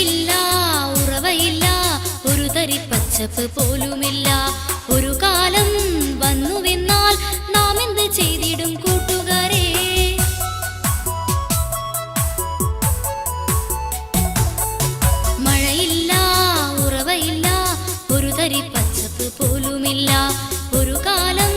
ഇല്ല ഉറവയില്ല ഒരു തരി പച്ചപ്പ് പോലുമില്ല. ഒരു കാലം വന്നുവെന്നാൽ നാം എന്ത് ചെയ്തിടും കൂട്ടുകാരെ? മഴയില്ല ഉറവയില്ല ഒരു തരി പച്ചപ്പ് പോലുമില്ല. ഒരു കാലം